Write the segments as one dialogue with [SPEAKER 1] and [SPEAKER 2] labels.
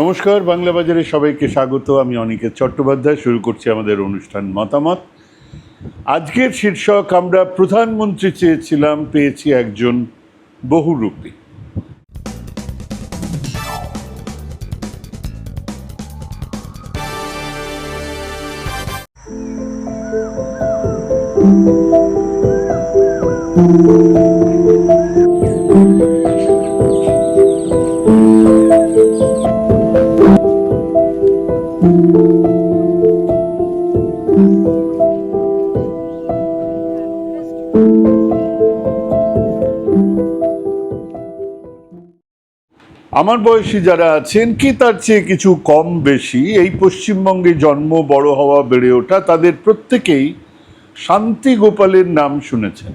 [SPEAKER 1] নমস্কার, বাংলা বাজারে সবাইকে স্বাগত। আমি অনিকেত চট্টোপাধ্যায়, শুরু করছি আমাদের অনুষ্ঠান মতামত। আজকের শীর্ষক আমরা প্রধানমন্ত্রী চেয়েছিলাম, পেয়েছি একজন বহুরূপী। আমার বয়সী যারা আছেন, কি তার চেয়ে কিছু কম বেশি? এই পশ্চিমবঙ্গে জন্ম, বড় হওয়া, বেড়ে ওঠা, তাদের প্রত্যেকেই শান্তি গোপালের নাম শুনেছেন।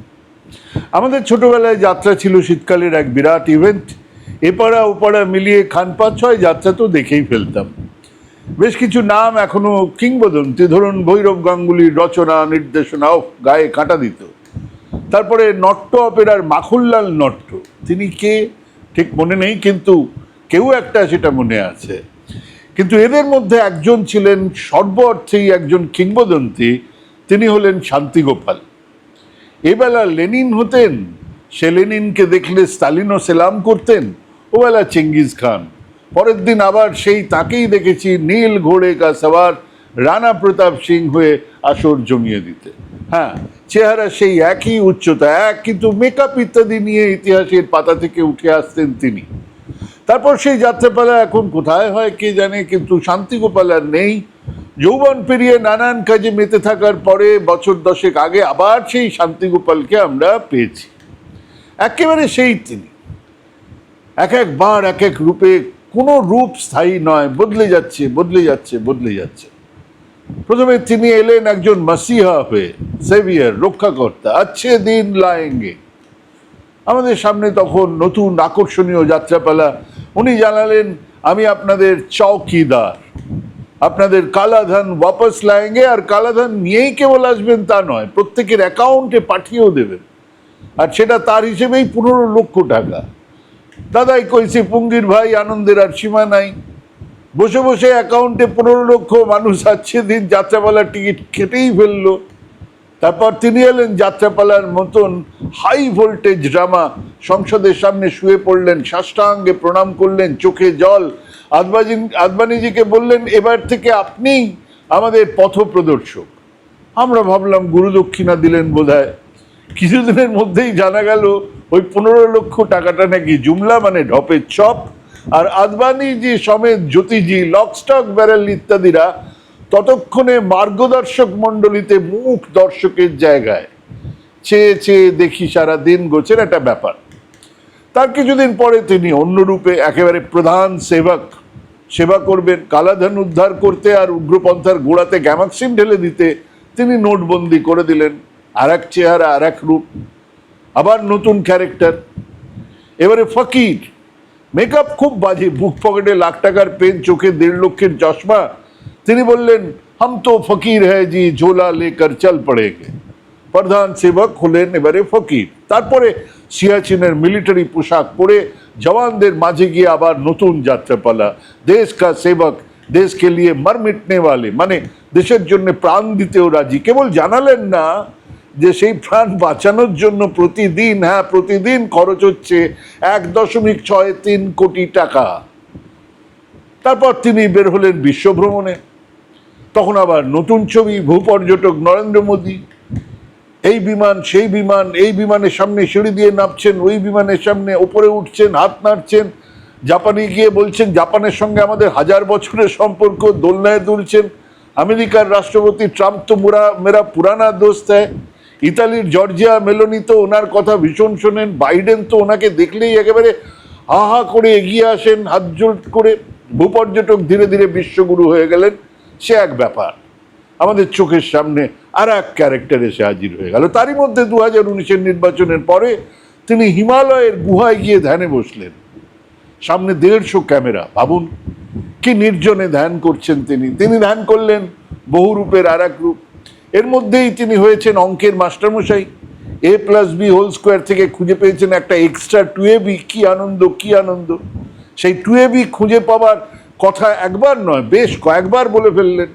[SPEAKER 1] আমাদের ছোটবেলায় যাত্রা ছিল শীতকালের এক বিরাট ইভেন্ট। এপাড়া ওপাড়া মিলিয়ে খান পাঁচ, ছয় যাত্রা তো দেখেই ফেলতাম। বেশ কিছু নাম এখনও কিংবদন্তি। ধরুন ভৈরব গাঙ্গুলির রচনা, নির্দেশনা গায়ে কাঁটা দিত। তারপরে নট্য অপেরার মাখুল্লাল নট্য তিনি কে? ঠিক মনে নেই, কিন্তু কেউ একটা সেটা মনে আছে। কিন্তু এদের মধ্যে একজন ছিলেন সর্ব অর্থেই একজন কিংবদন্তি, তিনি হলেন শান্তিগোপাল। এবেলা লেনিন হতেন, সে লেনিনকে দেখলে স্টালিনও সেলাম করতেন, ওবেলা চেঙ্গিজ খান। পরের দিন আবার সেই তাকেই দেখেছি, নীল ঘোড়ে কা সওয়ার রানা প্রতাপ সিং হয়ে আসর জমিয়ে দিতে। হ্যাঁ চেহারা সেই একই উচ্চতা, এক কিন্তু মেকআপ ইত্যাদি নিয়ে ইতিহাসের পাতা থেকে উঠে আসতেন তিনি। তারপর সেই যাত্রাপালা এখন কোথায় হয় কে জানে, কিন্তু শান্তিগোপাল আর নেই। যৌবন পেরিয়ে নানান কাজে মেতে থাকার পরে বছর দশেক আগে আবার সেই শান্তিগোপালকে আমরা পেয়েছি। একেবারে সেই তিনি। এক একবার এক এক রূপে কোনো রূপ স্থায়ী নয়, বদলে যাচ্ছে বদলে যাচ্ছে বদলে যাচ্ছে। প্রথমে তিনি এলেন একজন মাসিহা হয়ে সেভিয়ার রক্ষাকর্তা। আচ্ছে দিন লায়েঙ্গে। আমাদের সামনে তখন নতুন আকর্ষণীয় যাত্রাপালা। উনি জানালেন, আমি আপনাদের চৌকিদার। আপনাদের কালাধান ওয়াপস লায়েঙ্গে আর কালাধান নিয়েই কেবল আসবেন তা নয়, প্রত্যেকের অ্যাকাউন্টে পাঠিয়েও দেবেন। আর সেটা তার হিসেবেই পনেরো লক্ষ টাকা। দাদাই কইছে, পুঙ্গির ভাই আনন্দের আর সীমা নাই। বসে বসে অ্যাকাউন্টে পনেরো লক্ষ মানুষ আছে, দিন যাত্রাপালার টিকিট কেটেই ফেলল। তারপর তিনি এলেন যাত্রাপালার মতন হাই ভোল্টেজ ড্রামা সংসদের সামনে শুয়ে পড়লেন, সাষ্টাঙ্গে প্রণাম করলেন, চোখে জল। আদবাজি, আদবানিজিকে বললেন, এবার থেকে আপনিই আমাদের পথ প্রদর্শক আমরা ভাবলাম গুরুদক্ষিণা দিলেন বোধহয়। কিছুদিনের মধ্যেই জানা গেল, ওই পনেরো লক্ষ টাকাটা নাকি জুমলা মানে ঢপের চপ। আর আদবানিজি সমেত জ্যোতিজি লকস্টক ব্যারেল ইত্যাদিরা ততক্ষণে মার্গদর্শক মণ্ডলীতে মুখ দর্শকের জায়গায়। চেয়ে চেয়ে দেখি সারা দিন গোছের একটা ব্যাপার। তার কিছুদিন পরে তিনি অন্য রূপে একেবারে প্রধান সেবক, সেবা করবেন, কালাধন উদ্ধার করতে আর উগ্রপন্থার গোড়াতে গ্যামাক্সিন ঢেলে দিতে তিনি নোটবন্দি করে দিলেন আর এক চেহারা আর এক রূপ। আবার নতুন ক্যারেক্টার। এবারে ফকির মেকআপ খুব বাজে, বুক পকেটে লাখ টাকার পেন, চোখে দেড় লক্ষের চশমা। তিনি বললেন, হাম তো ফকির হ্যায় জি, ঝোলা লেকর, চল পড়েগে। প্রধান সেবক হলেন এবারে ফকির। তারপরে সিয়াচিনের মিলিটারি পোশাক পরে জওয়ানদের মাঝে গিয়ে আবার নতুন যাত্রাপালা। দেশ কা সেবক দেশকে লিয়ে মর মিটনে মানে দেশের জন্য প্রাণ দিতেও রাজি। কেবল জানালেন না যে সেই প্রাণ বাঁচানোর জন্য প্রতিদিন হ্যাঁ প্রতিদিন খরচ হচ্ছে এক দশমিক ছয় তিন কোটি টাকা। তারপর তিনি বের হলেন বিশ্ব ভ্রমণে। তখন আবার নতুন ছবি ভূপর্যটক নরেন্দ্র মোদী। এই বিমান, সেই বিমান, এই বিমানের সামনে সিঁড়ি দিয়ে নামছেন, ওই বিমানের সামনে ওপরে উঠছেন, হাত নাড়ছেন। জাপানে গিয়ে বলছেন, জাপানের সঙ্গে আমাদের হাজার বছরের সম্পর্ক, দোলনায় দুলছেন। আমেরিকার রাষ্ট্রপতি ট্রাম্প তো মুরা, মেরা পুরানা দোস্ত হ্যায়। ইতালির জর্জিয়া মেলোনি তো ওনার কথা ভীষণ শোনেন, বাইডেন তো ওনাকে দেখলেই একেবারে হা হা করে এগিয়ে আসেন, হাত জোট করে ভূপর্যটক ধীরে ধীরে বিশ্বগুরু হয়ে গেলেন। সে এক ব্যাপার, আমাদের চোখের সামনে আর এক ক্যারেক্টার এসে হাজির হয়ে গেল। তারই মধ্যে দু হাজার উনিশের নির্বাচনের পরে তিনি হিমালয়ের গুহায় গিয়ে ধ্যানে বসলেন। সামনে দেড়শো ক্যামেরা, ভাবুন, কি নির্জনে ধ্যান করছেন তিনি। তিনি ধ্যান করলেন বহুরূপের আর এক রূপ এর মধ্যেই তিনি হয়েছেন অঙ্কের মাস্টারমশাই A plus B whole square থেকে খুঁজে পেয়েছেন একটা এক্সট্রা টু এ বি কি আনন্দ কি আনন্দ। সেই টু এ বি খুঁজে পাওয়ার কথা একবার নয়, বেশ কয়েকবার বলে ফেললেন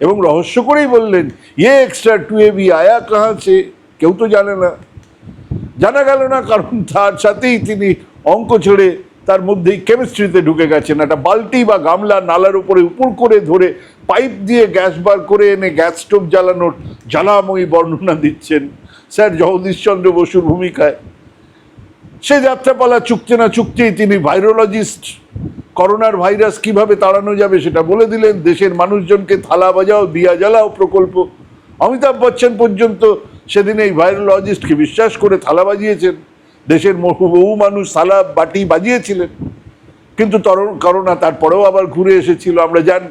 [SPEAKER 1] এবং রহস্য করেই বললেন ইয়ে এক্সট্রা টু এ বি আয়া কাহাছে কেউ তো জানে না। জানা গেল না, কারণ তার সাথেই তিনি অঙ্ক ছেড়ে তার মধ্যেই কেমিস্ট্রিতে ঢুকে গেছেন। একটা বালতি বা গামলা নালার উপরে উপর করে ধরে পাইপ দিয়ে গ্যাস বার করে এনে গ্যাস স্টোভ জ্বালানোর জ্বালাময়ী বর্ণনা দিচ্ছেন স্যার জগদীশচন্দ্র বসুর ভূমিকায়। সে যাত্রাপালা চুকছে না চুকছেই তিনি ভাইরোলজিস্ট। করোনার ভাইরাস কীভাবে তাড়ানো যাবে সেটা বলে দিলেন, দেশের মানুষজনকে থালা বাজাও দিয়া জ্বালাও প্রকল্প। অমিতাভ বচ্চন পর্যন্ত সেদিন এই ভাইরোলজিস্টকে বিশ্বাস করে থালা বাজিয়েছেন। দেশের বহু মানুষ থালা বাটি বাজিয়েছিলেন। কিন্তু তর- করোনা তারপরেও আবার ঘুরে এসেছিল, আমরা জানি।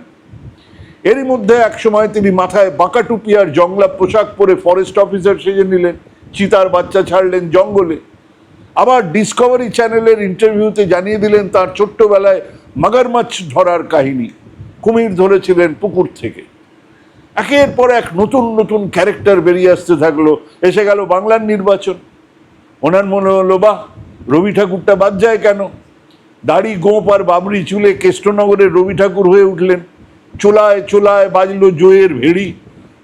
[SPEAKER 1] এরই মধ্যে এক সময় তিনি মাথায় বাঁকা টুপি আর জংলা পোশাক পরে ফরেস্ট অফিসার সেজে নিলেন, চিতার বাচ্চা ছাড়লেন জঙ্গলে। আবার ডিসকভারি চ্যানেলের ইন্টারভিউতে জানিয়ে দিলেন তার ছোট্টবেলায় মাগারমাছ ধরার কাহিনী, কুমির ধরেছিলেন পুকুর থেকে। একের পর এক নতুন নতুন ক্যারেক্টার বেরিয়ে আসতে থাকল, এসে গেল বাংলার নির্বাচন। ওনার মনে হলো, বাহ, রবি ঠাকুরটা বাদ যায় কেন? দাড়ি গোপ আর বাবরি চুলে কেষ্টনগরের রবি ঠাকুর হয়ে উঠলেন। চোলায় চোলায় বাজলো জয়ের ভেড়ি।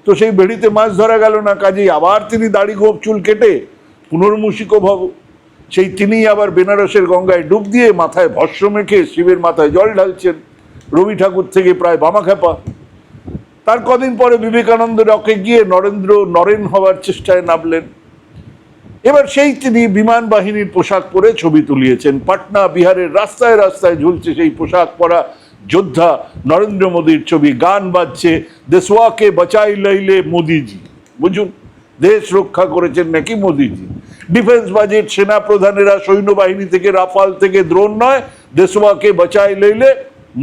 [SPEAKER 1] তো সেই ভেড়িতে মাছ ধরা গেল না, কাজেই আবার তিনি দাড়ি গোপ চুল কেটে পুনর্মুষিক ভব সেই তিনিই আবার বেনারসের গঙ্গায় ডুব দিয়ে মাথায় ভস্য মেখে শিবের মাথায় জল ঢালছেন রবি ঠাকুর থেকে প্রায় বামাখ্যাপা তার কদিন পরে বিবেকানন্দ রকে গিয়ে নরেন্দ্র নরেন হওয়ার চেষ্টায় নামলেন। এবার সেই তিনি বিমান বাহিনীর পোশাক পরে ছবি তুলিয়েছেন। পাটনা বিহারের রাস্তায় রাস্তায় ঝুলছে সেই পোশাক পরা যোদ্ধা নরেন্দ্র মোদীর ছবি। গান বাজছে। দেশওয়াকে বাঁচাই লাইলে মোদিজি। বুঝুন, দেশ রক্ষা করেছেন নাকি মোদিজি? ডিফেন্স বাজেট সেনা প্রধানেরা সৈন্যবাহিনী থেকে রাফাল থেকে দ্রোণ নয়, দেশওয়াকে বাঁচাই লইলে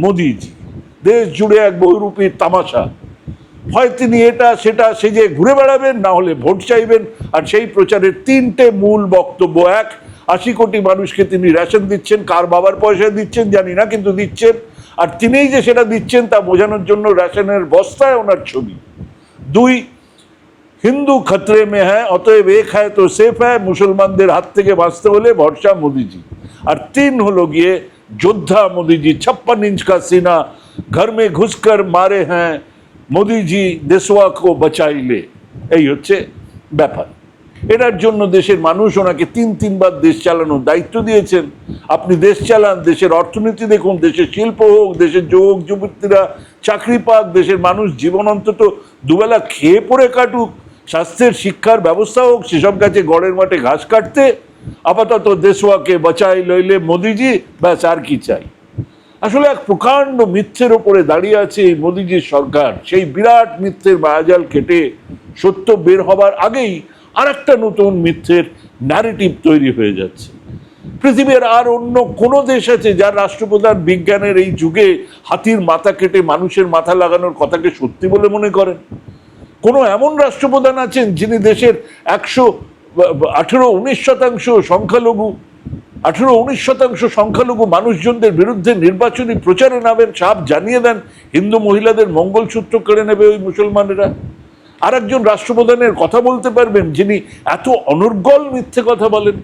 [SPEAKER 1] মোদিজি। দেশ জুড়ে এক বহুরূপী তামাশা। হয় তিনি এটা, সেটা সেজে ঘুরে বেড়াবেন, না হলে ভোট চাইবেন। আর সেই প্রচারের তিনটে মূল বক্তব্য, এক, আশি কোটি মানুষকে তিনি রেশন দিচ্ছেন, কার বাবার পয়সা দিচ্ছেন, জানি না, কিন্তু দিচ্ছেন। আর তিনিই যে সেটা দিচ্ছেন, তা বোঝানোর জন্য রেশনের বস্তায় ওনার ছবি। দুই, হিন্দু খতরে মে হ্যাঁ অতএব এক হ্যায় তো সেফ হ্যায়, মুসলমানদের হাত থেকে বাঁচতে হলে ভরসা মোদিজি। আর তিন হলো গিয়ে যোদ্ধা মোদিজি ছাপ্পান ইঞ্চ কা সিনা, ঘর মে ঘুসকর মারে হ্যাঁ মোদিজি কো বাঁচাইলে, এই হচ্ছে ব্যাপার। এটার জন্য দেশের মানুষ ওনাকে তিন, তিনবার দেশ চালানোর দায়িত্ব দিয়েছেন। আপনি দেশ চালান, দেশের অর্থনীতি দেখুন, দেশের শিল্প হোক, দেশের যুবক, যুবতীরা চাকরি পাক, দেশের মানুষ জীবন অন্তত দুবেলা খেয়ে পড়ে কাটুক, স্বাস্থ্যের শিক্ষার ব্যবস্থা হোক, সেসব গাছে গড়ের মাঠে ঘাস কাটতে, আপাতত দেশওয়াকে বাঁচাই লইলে মোদিজি, ব্যাস আর কি চাই। আসলে এক প্রকাণ্ড মিথ্যের ওপরে দাঁড়িয়ে আছে এই মোদিজির সরকার। সেই বিরাট মিথ্যের মায়াজাল কেটে সত্য বের হবার আগেই আর একটা নতুন মিথ্যের ন্যারেটিভ তৈরি হয়ে যাচ্ছে। পৃথিবীর আর অন্য কোনো দেশ আছে যার রাষ্ট্রপ্রধান বিজ্ঞানের এই যুগে হাতির মাথা কেটে মানুষের মাথা লাগানোর কথাকে সত্যি বলে মনে করেন? কোনো এমন রাষ্ট্রপ্রধান আছেন যিনি দেশের একশো আঠেরো, উনিশ শতাংশ সংখ্যালঘু আঠেরো উনিশ শতাংশ সংখ্যালঘু মানুষজনদের বিরুদ্ধে নির্বাচনী প্রচারে নামেন সাপ জানিয়ে দেন হিন্দু মহিলাদের মঙ্গলসূত্র কেড়ে নেবে ওই মুসলমানেরা। আর একজন রাষ্ট্রপ্রধানের কথা বলতে পারবেন, যিনি এত অনর্গল মিথ্যে কথা বলেন।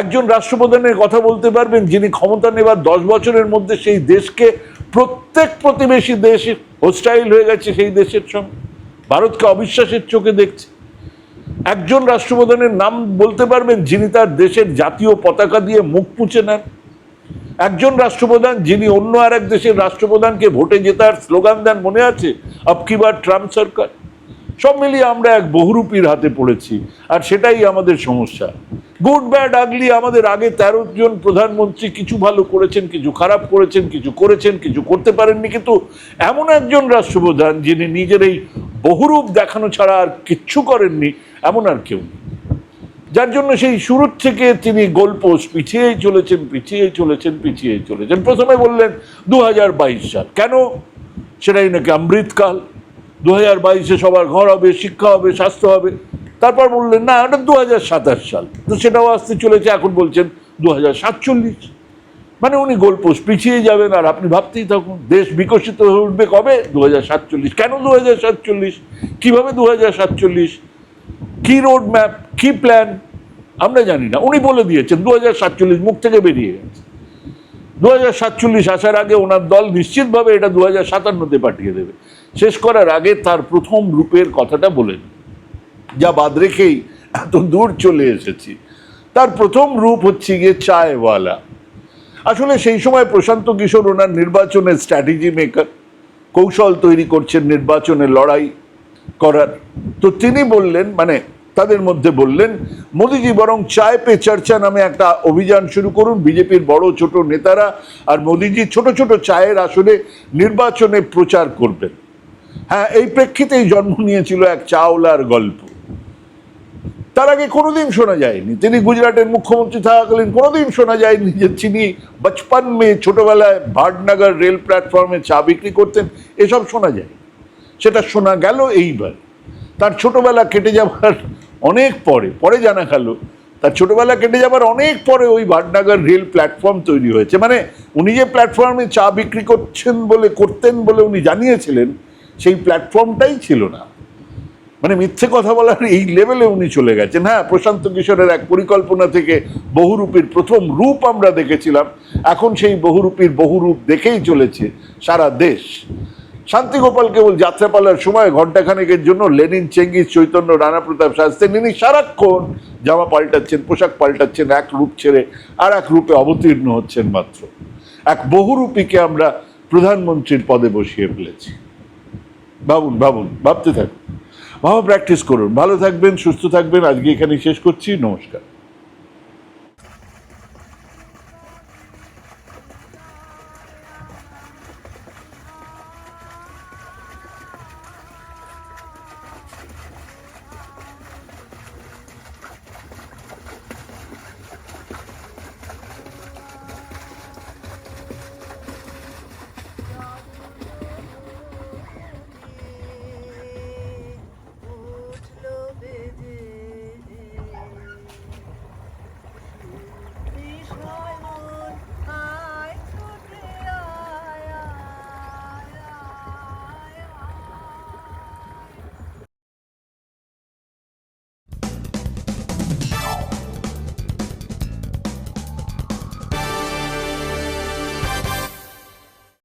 [SPEAKER 1] একজন রাষ্ট্রপ্রধানের কথা বলতে পারবেন, যিনি ক্ষমতা নেবার দশ বছরের মধ্যে সেই দেশকে প্রত্যেক প্রতিবেশী দেশ হোস্টাইল হয়ে গেছে সেই দেশের সঙ্গে। ভারতকে অবিশ্বাসের চোখে দেখছে। একজন রাষ্ট্রপ্রধানের নাম বলতে পারবেন যিনি তার দেশের জাতীয় পতাকা দিয়ে মুখ পুছে নেন। একজন রাষ্ট্রপ্রধান যিনি অন্য আর এক দেশের রাষ্ট্রপ্রধানকে ভোটে জেতার স্লোগান দেন মনে আছে? আপকিবার ট্রাম্প সরকার? সব মিলিয়ে আমরা এক বহুরূপীর হাতে পড়েছি, আর সেটাই আমাদের সমস্যা। গুড, ব্যাড, আগলি, আমাদের আগে তেরো জন প্রধানমন্ত্রী কিছু ভালো করেছেন, কিছু খারাপ করেছেন, কিছু করেছেন, কিছু করতে পারেননি, কিন্তু এমন একজন রাষ্ট্রপ্রধান যিনি নিজের এই বহুরূপ দেখানো ছাড়া আর কিচ্ছু করেননি এমন আর কেউ যার জন্য সেই শুরুর থেকে তিনি গোলপোস্ট পিছিয়েই চলেছেন পিছিয়েই চলেছেন পিছিয়েই চলেছেন। প্রথমে বললেন দু হাজার বাইশ সাল। কেন? সেটাই নাকি অমৃতকাল। দু হাজার বাইশে সবার ঘর হবে, শিক্ষা হবে, স্বাস্থ্য হবে। তারপর বললেন, না, এটা দু হাজার সাতাশ সাল। তো সেটাও আসতে চলেছে, এখন বলছেন দু হাজার সাতচল্লিশ। মানে উনি গোলপোস্ট পিছিয়ে যাবেন, আর আপনি ভাবতেই থাকুন, দেশ বিকশিত হয়ে উঠবে কবে? দু সাতচল্লিশ। কেন দু হাজার সাতচল্লিশ? কীভাবে দু হাজার সাতচল্লিশ? কী রোড ম্যাপ কী প্ল্যান আমরা জানি না। উনি বলে দিয়েছেন দু সাতচল্লিশ মুখ থেকে বেরিয়ে গেছে। দু সাতচল্লিশ আসার আগে ওনার দল নিশ্চিতভাবে এটা দু হাজার সাতান্নতে পাঠিয়ে দেবে। শেষ করার আগে তার প্রথম রূপের কথাটা বলেন যা বাদ রেখেই এত দূর চলে এসেছি। তার প্রথম রূপ হচ্ছে গিয়ে চায়ওয়ালা। আসলে সেই সময় প্রশান্ত কিশোর ওনার নির্বাচনের স্ট্র্যাটেজি মেকার কৌশল তৈরি করছেন নির্বাচনের লড়াই। করার। তো তিনি বললেন মানে তাদের মধ্যে বললেন, মোদিজি বরং চায় পে চর্চা নামে একটা অভিযান শুরু করুন। বিজেপির বড় ছোট নেতারা আর মোদিজি ছোট ছোট চায়ের আসলে নির্বাচনে প্রচার করবেন। হ্যাঁ এই প্রেক্ষিতেই জন্ম নিয়েছিল এক চাওলার গল্প। তার আগে কোনোদিন শোনা যায়নি। তিনি গুজরাটের মুখ্যমন্ত্রী থাকাকালীন কোনোদিন শোনা যায়নি যে তিনি বচপন মেয়ে ছোটবেলায় ভাটনগর রেল প্ল্যাটফর্মে চা বিক্রি করতেন। এসব শোনা যায়। সেটা শোনা গেল এইবার। তার ছোটবেলা কেটে যাবার অনেক পরে পরে জানা গেল, তার ছোটবেলা কেটে যাবার অনেক পরে ওই ভাটনগর রেল প্ল্যাটফর্ম তৈরি হয়েছে। মানে উনি যে প্ল্যাটফর্মে চা বিক্রি করছেন বলে, করতেন বলে উনি জানিয়েছিলেন, সেই প্ল্যাটফর্মটাই ছিল না। মানে মিথ্যে কথা বলার এই লেভেলে উনি চলে গেছেন। হ্যাঁ প্রশান্ত কিশোরের এক পরিকল্পনা থেকে বহুরূপীর প্রথম রূপ আমরা দেখেছিলাম। এখন সেই বহুরূপীর বহুরূপ দেখেই চলেছে সারা দেশ। শান্তিগোপাল কেবল যাত্রাপালার সময় ঘণ্টাখানেকের জন্য লেনিন, চেঙ্গিস, চৈতন্য, রানা প্রতাপ শাস্ত্রী তিনি সারাক্ষণ জামা পাল্টাচ্ছেন, পোশাক পাল্টাচ্ছেন, এক রূপ ছেড়ে আর এক রূপে অবতীর্ণ হচ্ছেন মাত্র। এক বহুরূপীকে আমরা প্রধানমন্ত্রীর পদে বসিয়ে ফেলেছি। ভাবুন ভাবুন, ভাবতে থাকুন। ভাবা প্র্যাকটিস করুন। ভালো থাকবেন, সুস্থ থাকবেন। আজকে এখানে শেষ করছি। নমস্কার।